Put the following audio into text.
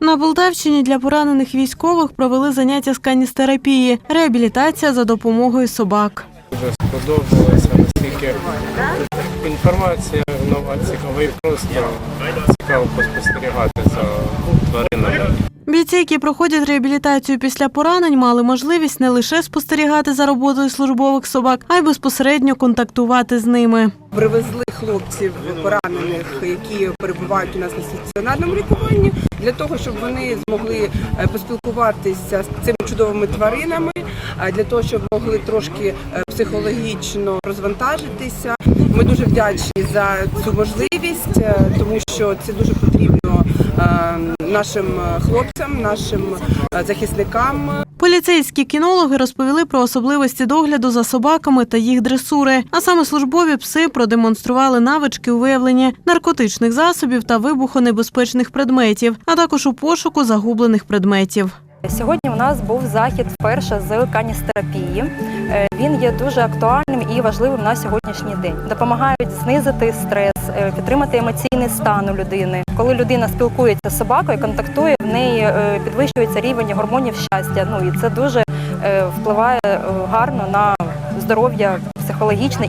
На Полтавщині для поранених військових провели заняття з каністерапії, реабілітація за допомогою собак. Дуже сподобалося, наскільки інформація нова цікава і просто цікаво поспостерігати за тваринами. Бійці, які проходять реабілітацію після поранень, мали можливість не лише спостерігати за роботою службових собак, а й безпосередньо контактувати з ними. Привезли хлопців поранених, які перебувають у нас на стаціонарному лікуванні, для того, щоб вони змогли е, поспілкуватися з цими чудовими тваринами, для того, щоб могли трошки е, психологічно розвантажитися. Ми дуже вдячні за цю можливість, е, тому що це дуже потрібно е, нашим е, хлопцям, нашим захисникам. Поліцейські кінологи розповіли про особливості догляду за собаками та їх дресури. А саме службові пси продемонстрували навички у виявленні наркотичних засобів та вибухонебезпечних предметів, а також у пошуку загублених предметів. Сьогодні у нас був захід вперше з каністерапії. Е, Він є дуже актуальним і важливим на сьогоднішній день. Допомагають знизити стрес, е, підтримати емоційний стан у людини. Коли людина спілкується з собакою, контактує, в неї е, підвищується рівень гормонів щастя. Ну і це дуже впливає гарно на здоров'я психологічне